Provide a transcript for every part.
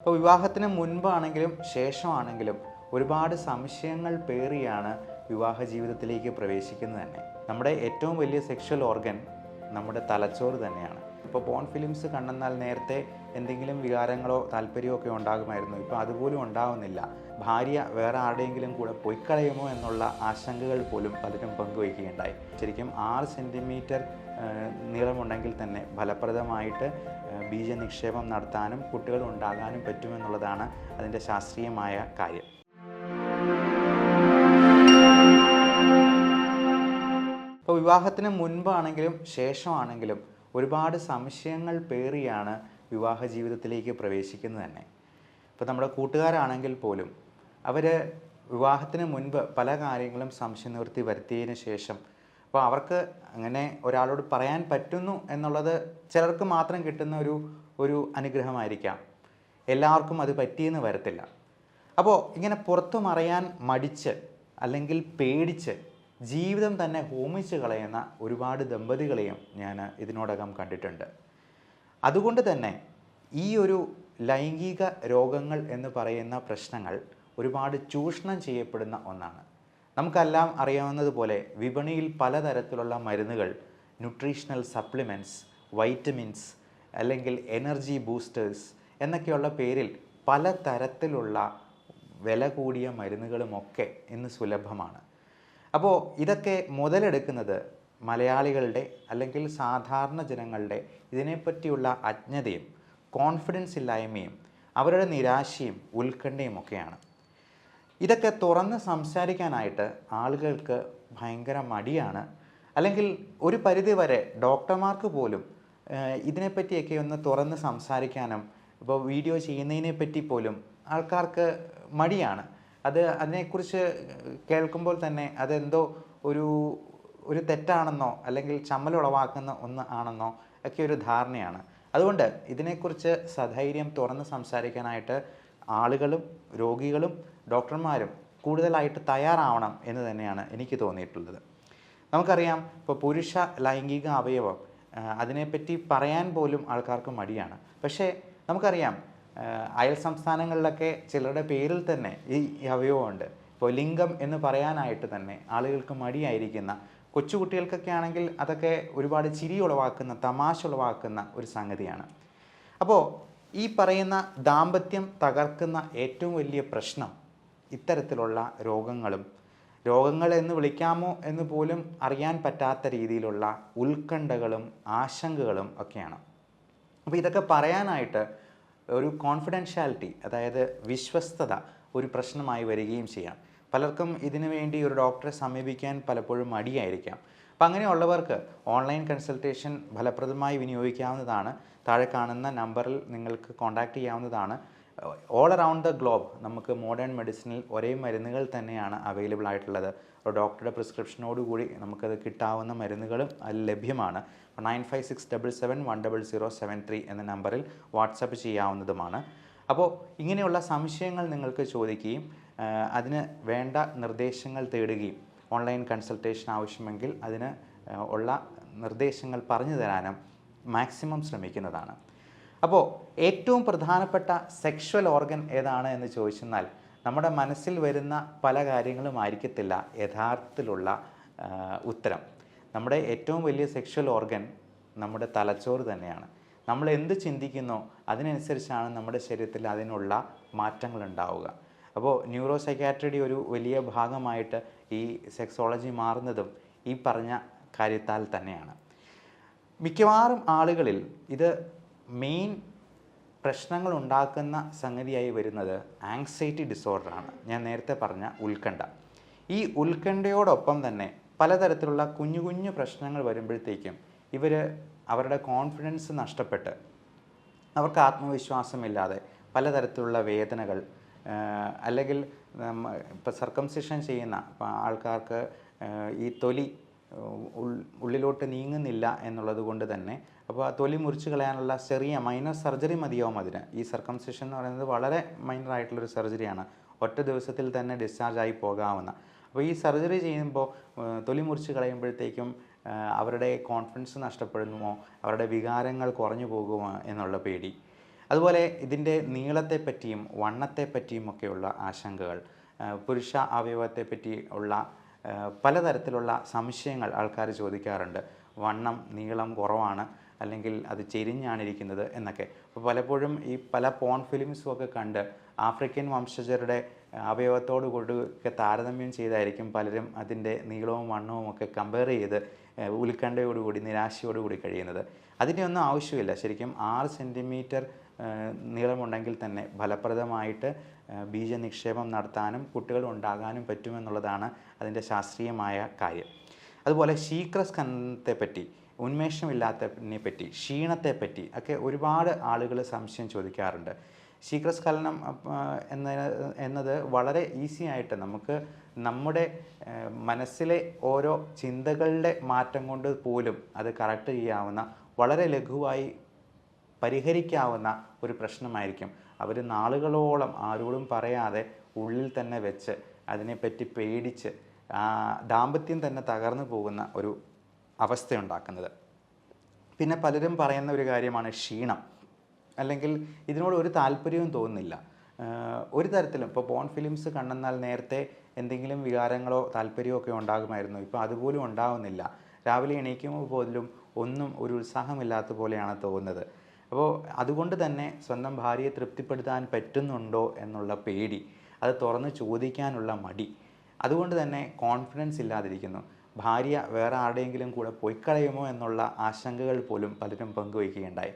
അപ്പോൾ വിവാഹത്തിന് മുൻപാണെങ്കിലും ശേഷമാണെങ്കിലും ഒരുപാട് സംശയങ്ങൾ പേറിയാണ് വിവാഹ ജീവിതത്തിലേക്ക് പ്രവേശിക്കുന്നത് തന്നെ. നമ്മുടെ ഏറ്റവും വലിയ സെക്ഷൽ ഓർഗൻ നമ്മുടെ തലച്ചോറ് തന്നെയാണ്. ഇപ്പോൾ പോൺ ഫിലിംസ് കണ്ടെന്നാൽ നേരത്തെ എന്തെങ്കിലും വികാരങ്ങളോ താല്പര്യമോ ഒക്കെ ഉണ്ടാകുമായിരുന്നു. ഇപ്പോൾ അതുപോലും ഉണ്ടാകുന്നില്ല ഭാര്യ വേറെ ആരുടെയെങ്കിലും കൂടെ പൊയ്ക്കളയുമോ എന്നുള്ള ആശങ്കകൾ പോലും പലരും പങ്കുവയ്ക്കുകയുണ്ടായി. ശരിക്കും ആറ് സെന്റിമീറ്റർ നീളമുണ്ടെങ്കിൽ തന്നെ ഫലപ്രദമായിട്ട് ബീജ നിക്ഷേപം നടത്താനും കുട്ടികൾ ഉണ്ടാകാനും പറ്റുമെന്നുള്ളതാണ് അതിന്റെ ശാസ്ത്രീയമായ കാര്യം. ഇപ്പോൾ വിവാഹത്തിന് മുൻപാണെങ്കിലും ശേഷമാണെങ്കിലും ഒരുപാട് സംശയങ്ങൾ പേറിയാണ് വിവാഹ ജീവിതത്തിലേക്ക് പ്രവേശിക്കുന്നത് തന്നെ. ഇപ്പോൾ നമ്മുടെ കൂട്ടുകാരാണെങ്കിൽ പോലും അവർ വിവാഹത്തിന് മുൻപ് പല കാര്യങ്ങളും സംശയ നിവൃത്തി വരുത്തിയതിന് ശേഷം അപ്പോൾ അവർക്ക് അങ്ങനെ ഒരാളോട് പറയാൻ പറ്റുന്നു എന്നുള്ളത് ചിലർക്ക് മാത്രം കിട്ടുന്ന ഒരു ഒരു അനുഗ്രഹമായിരിക്കാം. എല്ലാവർക്കും അത് പറ്റിയെന്ന് വരത്തില്ല. അപ്പോൾ ഇങ്ങനെ പുറത്തു മറയാൻ മടിച്ച് അല്ലെങ്കിൽ പേടിച്ച് ജീവിതം തന്നെ ഹോമിച്ച് കളയുന്ന ഒരുപാട് ദമ്പതികളെയും ഞാൻ ഇതിനോടകം കണ്ടിട്ടുണ്ട്. അതുകൊണ്ട് തന്നെ ഈ ഒരു ലൈംഗിക രോഗങ്ങൾ എന്ന് പറയുന്ന പ്രശ്നങ്ങൾ ഒരുപാട് ചൂഷണം ചെയ്യപ്പെടുന്ന ഒന്നാണ്. നമുക്കെല്ലാം അറിയാവുന്നതുപോലെ വിപണിയിൽ പലതരത്തിലുള്ള മരുന്നുകൾ ന്യൂട്രീഷണൽ സപ്ലിമെന്റ്സ് വൈറ്റമിൻസ് അല്ലെങ്കിൽ എനർജി ബൂസ്റ്റേഴ്സ് എന്നൊക്കെയുള്ള പേരിൽ പല തരത്തിലുള്ള വില കൂടിയ മരുന്നുകളുമൊക്കെ ഇന്ന് സുലഭമാണ്. അപ്പോൾ ഇതൊക്കെ മുതലെടുക്കുന്നത് മലയാളികളുടെ അല്ലെങ്കിൽ സാധാരണ ജനങ്ങളുടെ ഇതിനെപ്പറ്റിയുള്ള അജ്ഞതയും കോൺഫിഡൻസ് ഇല്ലായ്മയും അവരുടെ നിരാശയും ഉത്കണ്ഠയും ഒക്കെയാണ്. ഇതൊക്കെ തുറന്ന് സംസാരിക്കാനായിട്ട് ആളുകൾക്ക് ഭയങ്കര മടിയാണ്. അല്ലെങ്കിൽ ഒരു പരിധി വരെ ഡോക്ടർമാർക്ക് പോലും ഇതിനെപ്പറ്റിയൊക്കെ ഒന്ന് തുറന്ന് സംസാരിക്കാനും ഇപ്പോൾ വീഡിയോ ചെയ്യുന്നതിനെ പറ്റി പോലും ആൾക്കാർക്ക് മടിയാണ്. അത് അതിനെക്കുറിച്ച് കേൾക്കുമ്പോൾ തന്നെ അതെന്തോ ഒരു ഒരു തെറ്റാണെന്നോ അല്ലെങ്കിൽ ചമ്മലുളവാക്കുന്ന ഒന്ന് ആണെന്നോ ഒക്കെ ഒരു ധാരണയാണ്. അതുകൊണ്ട് ഇതിനെക്കുറിച്ച് സധൈര്യം തുറന്ന് സംസാരിക്കാനായിട്ട് ആളുകളും രോഗികളും ഡോക്ടർമാരും കൂടുതലായിട്ട് തയ്യാറാവണം എന്ന് തന്നെയാണ് എനിക്ക് തോന്നിയിട്ടുള്ളത്. നമുക്കറിയാം ഇപ്പോൾ പുരുഷ ലൈംഗിക അവയവം അതിനെപ്പറ്റി പറയാൻ പോലും ആൾക്കാർക്ക് മടിയാണ്. പക്ഷേ നമുക്കറിയാം അയൽ സംസ്ഥാനങ്ങളിലൊക്കെ ചിലരുടെ പേരിൽ തന്നെ ഈ അവയവമുണ്ട്. ഇപ്പോൾ ലിംഗം എന്ന് പറയാനായിട്ട് തന്നെ ആളുകൾക്ക് മടിയായിരിക്കുന്ന കൊച്ചുകുട്ടികൾക്കൊക്കെ ആണെങ്കിൽ അതൊക്കെ ഒരുപാട് ചിരി ഉളവാക്കുന്ന തമാശ ഉളവാക്കുന്ന ഒരു സംഗതിയാണ്. അപ്പോൾ ഈ പറയുന്ന ദാമ്പത്യം തകർക്കുന്ന ഏറ്റവും വലിയ പ്രശ്നം ഇത്തരത്തിലുള്ള രോഗങ്ങളും രോഗങ്ങൾ എന്ന് വിളിക്കാമോ എന്ന് പോലും അറിയാൻ പറ്റാത്ത രീതിയിലുള്ള ഉത്കണ്ഠകളും ആശങ്കകളും ഒക്കെയാണ്. അപ്പോൾ ഇതൊക്കെ പറയാനായിട്ട് ഒരു കോൺഫിഡൻഷ്യാലിറ്റി അതായത് വിശ്വസ്തത ഒരു പ്രശ്നമായി വരികയും ചെയ്യാം. പലർക്കും ഇതിനു വേണ്ടി ഒരു ഡോക്ടറെ സമീപിക്കാൻ പലപ്പോഴും മടിയായിരിക്കാം. അപ്പം അങ്ങനെയുള്ളവർക്ക് ഓൺലൈൻ കൺസൾട്ടേഷൻ ഫലപ്രദമായി വിനിയോഗിക്കാവുന്നതാണ്. താഴെ കാണുന്ന നമ്പറിൽ നിങ്ങൾക്ക് കോൺടാക്റ്റ് ചെയ്യാവുന്നതാണ്. ഓൾ അറൗണ്ട് ദ ഗ്ലോബ് നമുക്ക് മോഡേൺ മെഡിസിനിൽ ഒരേ മരുന്നുകൾ തന്നെയാണ് അവൈലബിൾ ആയിട്ടുള്ളത്. ഒരു ഡോക്ടറുടെ പ്രിസ്ക്രിപ്ഷനോടുകൂടി നമുക്കത് കിട്ടാവുന്ന മരുന്നുകളും ലഭ്യമാണ്. Nine five six double seven one double zero seven three എന്ന നമ്പറിൽ വാട്സപ്പ് ചെയ്യാവുന്നതുമാണ്. അപ്പോൾ ഇങ്ങനെയുള്ള സംശയങ്ങൾ നിങ്ങൾക്ക് ചോദിക്കുകയും അതിന് വേണ്ട നിർദ്ദേശങ്ങൾ തേടുകയും ഓൺലൈൻ കൺസൾട്ടേഷൻ ആവശ്യമെങ്കിൽ അതിന് ഉള്ള നിർദ്ദേശങ്ങൾ പറഞ്ഞു തരാനും മാക്സിമം ശ്രമിക്കുന്നതാണ്. അപ്പോൾ ഏറ്റവും പ്രധാനപ്പെട്ട സെക്ഷൽ ഓർഗൻ ഏതാണ് എന്ന് ചോദിച്ചെന്നാൽ നമ്മുടെ മനസ്സിൽ വരുന്ന പല കാര്യങ്ങളും ആയിരിക്കത്തില്ല യഥാർത്ഥത്തിലുള്ള ഉത്തരം. നമ്മുടെ ഏറ്റവും വലിയ സെക്ഷൽ ഓർഗൻ നമ്മുടെ തലച്ചോറ് തന്നെയാണ്. നമ്മൾ എന്ത് ചിന്തിക്കുന്നോ അതിനനുസരിച്ചാണ് നമ്മുടെ ശരീരത്തിൽ അതിനുള്ള മാറ്റങ്ങൾ ഉണ്ടാവുക. അപ്പോൾ ന്യൂറോ സൈക്കാട്രിയുടെ ഒരു വലിയ ഭാഗമായിട്ട് ഈ സെക്സോളജി മാറുന്നതും ഈ പറഞ്ഞ കാര്യത്താൽ തന്നെയാണ്. മിക്കവാറും ആളുകളിൽ ഇത് മെയിൻ പ്രശ്നങ്ങൾ ഉണ്ടാക്കുന്ന സംഗതിയായി വരുന്നത് ആങ്സൈറ്റി ഡിസോർഡറാണ് ഞാൻ നേരത്തെ പറഞ്ഞ ഉത്കണ്ഠ. ഈ ഉത്കണ്ഠയോടൊപ്പം തന്നെ പലതരത്തിലുള്ള കുഞ്ഞു കുഞ്ഞു പ്രശ്നങ്ങൾ വരുമ്പോഴത്തേക്കും ഇവർ അവരുടെ കോൺഫിഡൻസ് നഷ്ടപ്പെട്ട് അവർക്ക് ആത്മവിശ്വാസമില്ലാതെ പലതരത്തിലുള്ള വേദനകൾ അല്ലെങ്കിൽ ഇപ്പോൾ സർക്കംസിഷൻ ചെയ്യുന്ന ആൾക്കാർക്ക് ഈ തൊലി ഉള്ളിലോട്ട് നീങ്ങുന്നില്ല എന്നുള്ളത് കൊണ്ട് തന്നെ അപ്പോൾ ആ തൊലി മുറിച്ച് കളയാനുള്ള ചെറിയ മൈനർ സർജറി മതിയാവും അതിന് ഈ സർക്കംസിഷൻ എന്ന് പറയുന്നത് വളരെ മൈനർ ആയിട്ടുള്ളൊരു സർജറിയാണ് ഒറ്റ ദിവസത്തിൽ തന്നെ ഡിസ്ചാർജ് ആയി പോകാവുന്ന. അപ്പോൾ ഈ സർജറി ചെയ്യുമ്പോൾ തൊലി മുറിച്ച് കളയുമ്പോഴത്തേക്കും അവരുടെ കോൺഫിഡൻസ് നഷ്ടപ്പെടുമോ അവരുടെ വികാരങ്ങൾ കുറഞ്ഞു പോകുമോ എന്നുള്ള പേടി. അതുപോലെ ഇതിന്റെ നീളത്തെപ്പറ്റിയും വണ്ണത്തെപ്പറ്റിയും വണ്ണത്തെ പറ്റിയും ഒക്കെയുള്ള ആശങ്കകൾ. പുരുഷ അവയവത്തെപ്പറ്റി ഉള്ള പലതരത്തിലുള്ള സംശയങ്ങൾ ആൾക്കാർ ചോദിക്കാറുണ്ട്. വണ്ണം നീളം കുറവാണ് അല്ലെങ്കിൽ അത് ചെരിഞ്ഞാണ് ഇരിക്കുന്നത് എന്നൊക്കെ. അപ്പോൾ പലപ്പോഴും ഈ പല പോൺ ഫിലിംസും ഒക്കെ കണ്ട് ആഫ്രിക്കൻ വംശജരുടെ അവയവത്തോട് കൂടി താരതമ്യം ചെയ്തായിരിക്കും പലരും അതിന്റെ നീളവും വണ്ണവും ഒക്കെ കമ്പയർ ചെയ്ത് ഉത്കണ്ഠയോടുകൂടി നിരാശയോടുകൂടി കഴിയുന്നത്. അതിന്റെ ഒന്നും ആവശ്യമില്ല. ശരിക്കും ആറ് സെന്റിമീറ്റർ നീളമുണ്ടെങ്കിൽ തന്നെ ഫലപ്രദമായിട്ട് ഏഹ്, ബീജനിക്ഷേപം നടത്താനും കുട്ടികൾ ഉണ്ടാകാനും പറ്റുമെന്നുള്ളതാണ് അതിന്റെ ശാസ്ത്രീയമായ കാര്യം. അതുപോലെ ശീക്രസ്കന്ധത്തെ പറ്റി ഉന്മേഷമില്ലാത്തതിനെ പറ്റി ക്ഷീണത്തെ പറ്റി ഒക്കെ ഒരുപാട് ആളുകൾ സംശയം ചോദിക്കാറുണ്ട്. ശീഘ്രസ്ഖലനം അപ്പ, എന്ന എന്നത് വളരെ ഈസി ആയിട്ട് നമുക്ക് നമ്മുടെ മനസ്സിലെ ഓരോ ചിന്തകളുടെ മാറ്റം കൊണ്ട് പോലും അത് കറക്റ്റ് ചെയ്യാവുന്ന വളരെ ലഘുവായി പരിഹരിക്കാവുന്ന ഒരു പ്രശ്നമായിരിക്കും. അവർ നാളുകളോളം ആരോടും പറയാതെ ഉള്ളിൽ തന്നെ വെച്ച് അതിനെപ്പറ്റി പേടിച്ച് ദാമ്പത്യം തന്നെ തകർന്നു പോകുന്ന ഒരു അവസ്ഥയുണ്ടാക്കുന്നത്. പിന്നെ പലരും പറയുന്ന ഒരു കാര്യമാണ് ക്ഷീണം. അല്ലെങ്കിൽ ഇതിനോട് ഒരു താല്പര്യവും തോന്നുന്നില്ല. ഒരു തരത്തിലും ഇപ്പോൾ പോൺ ഫിലിംസ് കണ്ടെന്നാൽ നേരത്തെ എന്തെങ്കിലും വികാരങ്ങളോ താല്പര്യമോ ഒക്കെ ഉണ്ടാകുമായിരുന്നു. ഇപ്പോൾ അതുപോലും ഉണ്ടാകുന്നില്ല രാവിലെ എണീക്കുമ്പോൾ പോലും ഒന്നും ഒരു ഉത്സാഹമില്ലാത്ത പോലെയാണ് തോന്നുന്നത്. അപ്പോൾ അതുകൊണ്ട് തന്നെ സ്വന്തം ഭാര്യയെ തൃപ്തിപ്പെടുത്താൻ പറ്റുന്നുണ്ടോ എന്നുള്ള പേടി അത് തുറന്ന് ചോദിക്കാനുള്ള മടി. അതുകൊണ്ട് തന്നെ കോൺഫിഡൻസ് ഇല്ലാതിരിക്കുന്നു. ഭാര്യ വേറെ ആരുടെയെങ്കിലും കൂടെ പൊയ്ക്കളയുമോ എന്നുള്ള ആശങ്കകൾ പോലും പലരും പങ്കുവയ്ക്കുകയുണ്ടായി.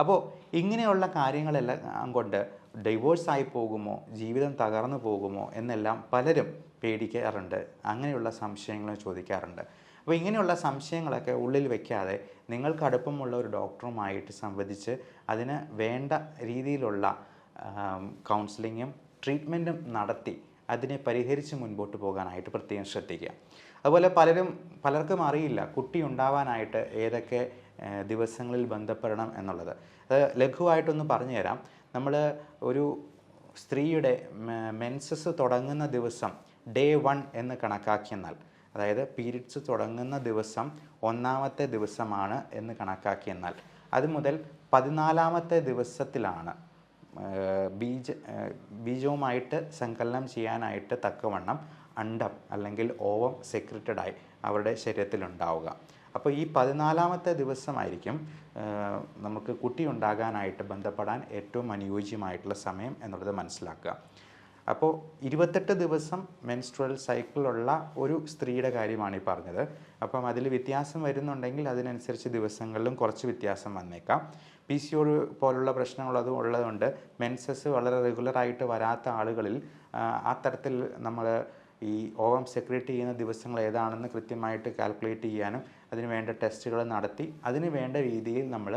അപ്പോൾ ഇങ്ങനെയുള്ള കാര്യങ്ങളെല്ലാം കൊണ്ട് ഡൈവോഴ്സ് ആയി പോകുമോ ജീവിതം തകർന്നു പോകുമോ എന്നെല്ലാം പലരും പേടിക്കാറുണ്ട്. അങ്ങനെയുള്ള സംശയങ്ങളും ചോദിക്കാറുണ്ട്. അപ്പോൾ ഇങ്ങനെയുള്ള സംശയങ്ങളൊക്കെ ഉള്ളിൽ വെക്കാതെ നിങ്ങൾക്ക് അടുപ്പമുള്ള ഒരു ഡോക്ടറുമായിട്ട് സംവദിച്ച് അതിന് വേണ്ട രീതിയിലുള്ള കൗൺസിലിങ്ങും ട്രീറ്റ്മെന്റും നടത്തി അതിനെ പരിഹരിച്ച് മുൻപോട്ട് പോകാനായിട്ട് പ്രത്യേകം ശ്രദ്ധിക്കുക. അതുപോലെ പലരും പലർക്കും അറിയില്ല കുട്ടി ഉണ്ടാവാനായിട്ട് ഏതൊക്കെ ദിവസങ്ങളിൽ ബന്ധപ്പെടണം എന്നുള്ളത്. അത് ലഘുവായിട്ടൊന്ന് പറഞ്ഞു തരാം നമ്മൾ ഒരു സ്ത്രീയുടെ മെൻസസ് തുടങ്ങുന്ന ദിവസം ഡേ വൺ എന്ന് കണക്കാക്കിയെന്നാൽ അതായത് പീരീഡ്സ് തുടങ്ങുന്ന ദിവസം ഒന്നാമത്തെ ദിവസമാണ് എന്ന് കണക്കാക്കിയെന്നാൽ അത് മുതൽ പതിനാലാമത്തെ ദിവസത്തിലാണ് ബീജ ബീജവുമായിട്ട് സങ്കലനം ചെയ്യാനായിട്ട് തക്കവണ്ണം അണ്ടം അല്ലെങ്കിൽ ഓവം സെക്രറ്റഡായി അവരുടെ ശരീരത്തിലുണ്ടാവുക. അപ്പോൾ ഈ പതിനാലാമത്തെ ദിവസമായിരിക്കും നമുക്ക് കുട്ടി ഉണ്ടാകാനായിട്ട് ബന്ധപ്പെടാൻ ഏറ്റവും അനുയോജ്യമായിട്ടുള്ള സമയം എന്നുള്ളത് മനസ്സിലാക്കുക. അപ്പോൾ ഇരുപത്തെട്ട് ദിവസം മെൻസ്ട്രൽ സൈക്കിളുള്ള ഒരു സ്ത്രീയുടെ കാര്യമാണ് ഈ പറഞ്ഞത്. അപ്പം അതിൽ വ്യത്യാസം വരുന്നുണ്ടെങ്കിൽ അതിനനുസരിച്ച് ദിവസങ്ങളിലും കുറച്ച് വ്യത്യാസം വന്നേക്കാം. പി സി ഒ പോലുള്ള പ്രശ്നങ്ങളതും ഉള്ളതുകൊണ്ട് മെൻസസ് വളരെ റെഗുലറായിട്ട് വരാത്ത ആളുകളിൽ ആ, തരത്തിൽ നമ്മൾ ഈ ഓവം സെക്രേറ്റ് ചെയ്യുന്ന ദിവസങ്ങൾ ഏതാണെന്ന് കൃത്യമായിട്ട് കാൽക്കുലേറ്റ് ചെയ്യാനും അതിന് വേണ്ട ടെസ്റ്റുകൾ നടത്തി അതിന് വേണ്ട രീതിയിൽ നമ്മൾ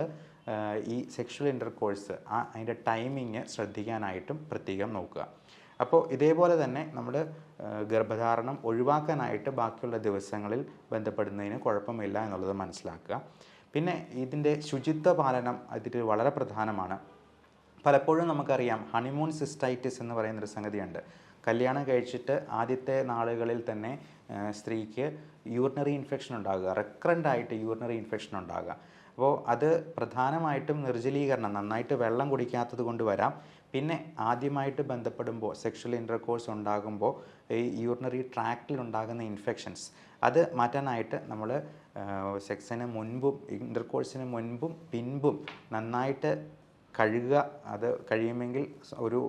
ഈ സെക്ഷൽ ഇന്റർകോഴ്സ് ആ അതിന്റെ ടൈമിങ് ശ്രദ്ധിക്കാനായിട്ടും പ്രത്യേകം നോക്കുക. അപ്പോൾ ഇതേപോലെ തന്നെ നമ്മൾ ഗർഭധാരണം ഒഴിവാക്കാനായിട്ട് ബാക്കിയുള്ള ദിവസങ്ങളിൽ ബന്ധപ്പെടുന്നതിന് കുഴപ്പമില്ല എന്നുള്ളത് മനസ്സിലാക്കുക. പിന്നെ ഇതിന്റെ ശുചിത്വ പാലനം അതിൽ വളരെ പ്രധാനമാണ്. പലപ്പോഴും നമുക്കറിയാം ഹണിമൂൺ സിസ്റ്റൈറ്റിസ് എന്ന് പറയുന്നൊരു സംഗതിയുണ്ട്. കല്യാണം കഴിച്ചിട്ട് ആദ്യത്തെ നാളുകളിൽ തന്നെ സ്ത്രീക്ക് യൂറിനറി ഇൻഫെക്ഷൻ ഉണ്ടാകുക റെക്കറന്റ് ആയിട്ട് യൂറിനറി ഇൻഫെക്ഷൻ ഉണ്ടാകുക. അപ്പോൾ അത് പ്രധാനമായിട്ടും നിർജലീകരണം നന്നായിട്ട് വെള്ളം കുടിക്കാത്തത് കൊണ്ട് വരാം. പിന്നെ ആദ്യമായിട്ട് ബന്ധപ്പെടുമ്പോൾ സെക്ഷൽ ഇന്റർകോഴ്സ് ഉണ്ടാകുമ്പോൾ ഈ യൂറിനറി ട്രാക്റ്റിൽ ഉണ്ടാകുന്ന ഇൻഫെക്ഷൻസ് അത് മാറ്റാനായിട്ട് നമ്മൾ സെക്സിന് മുൻപും ഇന്റർകോഴ്സിന് മുൻപും പിൻപും നന്നായിട്ട് കഴുകുക. അത് കഴിയുമെങ്കിൽ ഒരു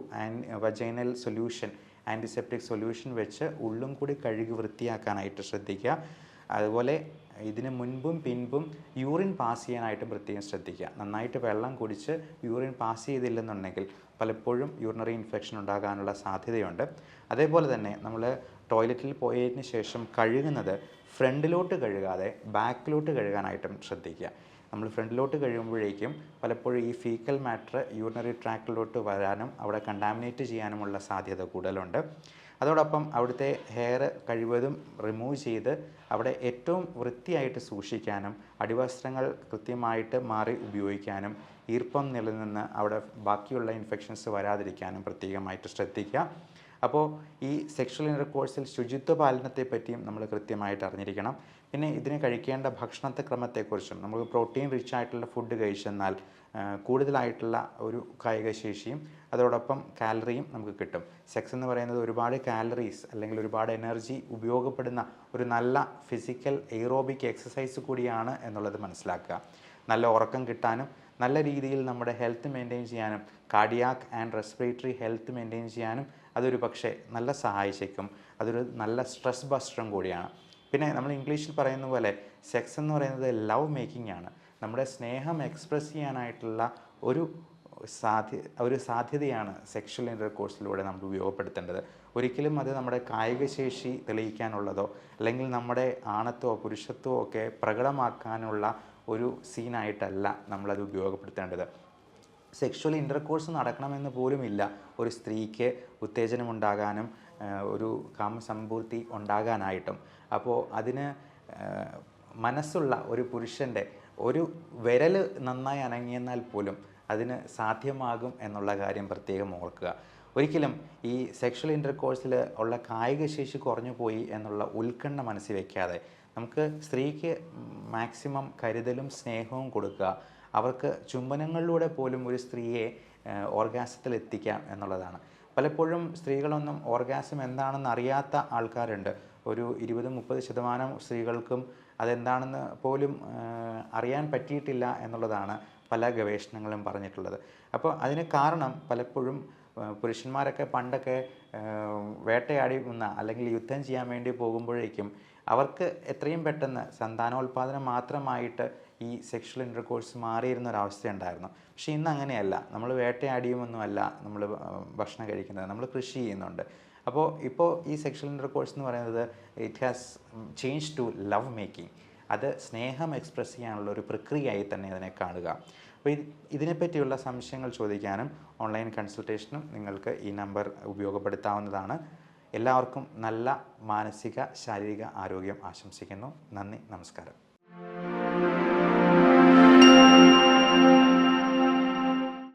വജൈനൽ സൊല്യൂഷൻ ആന്റിസെപ്റ്റിക് സൊല്യൂഷൻ വെച്ച് ഉള്ളും കൂടി കഴുകി വൃത്തിയാക്കാനായിട്ട് ശ്രദ്ധിക്കുക. അതുപോലെ ഇതിന് മുൻപും പിൻപും യൂറിൻ പാസ് ചെയ്യാനായിട്ട് പ്രത്യേകം ശ്രദ്ധിക്കുക. നന്നായിട്ട് വെള്ളം കുടിച്ച് യൂറിൻ പാസ് ചെയ്തില്ലെന്നുണ്ടെങ്കിൽ പലപ്പോഴും യൂറിനറി ഇൻഫെക്ഷൻ ഉണ്ടാകാനുള്ള സാധ്യതയുണ്ട്. അതേപോലെ തന്നെ നമ്മൾ ടോയ്ലറ്റിൽ പോയതിന് ശേഷം കഴുകുന്നത് ഫ്രണ്ടിലോട്ട് കഴുകാതെ ബാക്കിലോട്ട് കഴുകാനായിട്ടും ശ്രദ്ധിക്കുക. നമ്മൾ ഫ്രണ്ടിലോട്ട് കഴിയുമ്പോഴേക്കും പലപ്പോഴും ഈ ഫീക്കൽ മാറ്റർ യൂറിനറി ട്രാക്കിലോട്ട് വരാനും അവിടെ കണ്ടാമിനേറ്റ് ചെയ്യാനുമുള്ള സാധ്യത കൂടുതലുണ്ട്. അതോടൊപ്പം അവിടുത്തെ ഹെയർ കഴിവതും റിമൂവ് ചെയ്ത് അവിടെ ഏറ്റവും വൃത്തിയായിട്ട് സൂക്ഷിക്കാനും അടിവസ്ത്രങ്ങൾ കൃത്യമായിട്ട് മാറി ഉപയോഗിക്കാനും ഈർപ്പം നിലനിന്ന് അവിടെ ബാക്കിയുള്ള ഇൻഫെക്ഷൻസ് വരാതിരിക്കാനും പ്രത്യേകമായിട്ട് ശ്രദ്ധിക്കുക. അപ്പോൾ ഈ സെക്ഷൽ ഇന്റർകോഴ്സിൽ ശുചിത്വ പാലനത്തെ പറ്റിയും നമ്മൾ കൃത്യമായിട്ട് അറിഞ്ഞിരിക്കണം. പിന്നെ ഇതിന് കഴിക്കേണ്ട ഭക്ഷണത്തെ ക്രമത്തെക്കുറിച്ചും നമുക്ക് പ്രോട്ടീൻ റിച്ച് ആയിട്ടുള്ള ഫുഡ് കഴിച്ചെന്നാൽ കൂടുതലായിട്ടുള്ള ഒരു കായികശേഷിയും അതോടൊപ്പം കാലറിയും നമുക്ക് കിട്ടും. സെക്സ് എന്ന് പറയുന്നത് ഒരുപാട് കാലറീസ് അല്ലെങ്കിൽ ഒരുപാട് എനർജി ഉപയോഗപ്പെടുന്ന ഒരു നല്ല ഫിസിക്കൽ എയ്റോബിക് എക്സസൈസ് കൂടിയാണ് എന്നുള്ളത് മനസ്സിലാക്കുക. നല്ല ഉറക്കം കിട്ടാനും നല്ല രീതിയിൽ നമ്മുടെ ഹെൽത്ത് മെയിന്റെയിൻ ചെയ്യാനും cardiac and respiratory health maintain ചെയ്യാനും അതൊരു പക്ഷേ നല്ല സഹായിച്ചേക്കും. അതൊരു നല്ല സ്ട്രെസ് ബസ്റ്ററും കൂടിയാണ്. പിന്നെ നമ്മൾ ഇംഗ്ലീഷിൽ പറയുന്ന പോലെ സെക്സ് എന്ന് പറയുന്നത് ലവ് മേക്കിംഗ് ആണ്. നമ്മുടെ സ്നേഹം എക്സ്പ്രസ് ചെയ്യാനായിട്ടുള്ള ഒരു സാധ്യ ഒരു സാധ്യതയാണ് സെക്ഷൽ ഇന്റർകോഴ്സിലൂടെ നമ്മൾ ഉപയോഗപ്പെടുത്തേണ്ടത്. ഒരിക്കലും അത് നമ്മുടെ കായികശേഷി തെളിയിക്കാനുള്ളതോ അല്ലെങ്കിൽ നമ്മുടെ ആണത്വോ പുരുഷത്വമോ ഒക്കെ പ്രകടമാക്കാനുള്ള ഒരു സീനായിട്ടല്ല നമ്മളത് ഉപയോഗപ്പെടുത്തേണ്ടത്. സെക്ഷൽ ഇന്റർകോഴ്സ് നടക്കണമെന്ന് പോലുമില്ല. ഒരു സ്ത്രീക്ക് ഉത്തേജനമുണ്ടാകാനും ഒരു കാമസമ്പൂർത്തി ഉണ്ടാകാനായിട്ടും. അപ്പോൾ അതിന് മനസ്സുള്ള ഒരു പുരുഷന്റെ ഒരു വിരൽ നന്നായി അനങ്ങിയെന്നാൽ പോലും അതിന് സാധ്യമാകും എന്നുള്ള കാര്യം പ്രത്യേകം ഓർക്കുക. ഒരിക്കലും ഈ സെക്ഷൽ ഇന്റർകോഴ്സിൽ ഉള്ള കായിക ശേഷി കുറഞ്ഞു പോയി എന്നുള്ള ഉത്കണ്ഠ മനസ്സിൽ വെക്കാതെ നമുക്ക് സ്ത്രീക്ക് മാക്സിമം കരുതലും സ്നേഹവും കൊടുക്കുക. അവർക്ക് ചുംബനങ്ങളിലൂടെ പോലും ഒരു സ്ത്രീയെ ഓർഗാസത്തിൽ എത്തിക്കാം എന്നുള്ളതാണ്. പലപ്പോഴും സ്ത്രീകളൊന്നും ഓർഗാസം എന്താണെന്ന് അറിയാത്ത ആൾക്കാരുണ്ട്. ഒരു ഇരുപത് മുപ്പത് ശതമാനം സ്ത്രീകൾക്കും അതെന്താണെന്ന് പോലും അറിയാൻ പറ്റിയിട്ടില്ല എന്നുള്ളതാണ് പല ഗവേഷണങ്ങളും പറഞ്ഞിട്ടുള്ളത്. അപ്പോൾ അതിന് കാരണം പലപ്പോഴും പുരുഷന്മാരൊക്കെ പണ്ടൊക്കെ വേട്ടയാടി നിന്ന അല്ലെങ്കിൽ യുദ്ധം ചെയ്യാൻ വേണ്ടി പോകുമ്പോഴേക്കും അവർക്ക് എത്രയും പെട്ടെന്ന് സന്താനോൽപാദനം മാത്രമായിട്ട് ഈ സെക്ഷൽ ഇന്റർകോഴ്സ് മാറിയിരുന്ന ഒരവസ്ഥയുണ്ടായിരുന്നു. പക്ഷേ ഇന്ന് അങ്ങനെയല്ല. നമ്മൾ വേട്ടയാടിയുമൊന്നുമല്ല. നമ്മൾ ഭക്ഷണം കഴിക്കുന്നത്. നമ്മൾ കൃഷി ചെയ്യുന്നുണ്ട്. അപ്പോൾ ഇപ്പോൾ ഈ സെക്ഷൽ ഇന്റർകോഴ്സ് എന്ന് പറയുന്നത് it has change to love making അത് സ്നേഹം എക്സ്പ്രസ് ചെയ്യാനുള്ള ഒരു പ്രക്രിയയായി തന്നെ അതിനെ കാണുക. അപ്പോൾ ഇത് ഇതിനെപ്പറ്റിയുള്ള സംശയങ്ങൾ ചോദിക്കാനും ഓൺലൈൻ കൺസൾട്ടേഷനും നിങ്ങൾക്ക് ഈ നമ്പർ ഉപയോഗപ്പെടുത്താവുന്നതാണ്. എല്ലാവർക്കും നല്ല മാനസിക ശാരീരിക ആരോഗ്യം ആശംസിക്കുന്നു. നന്ദി നമസ്കാരം.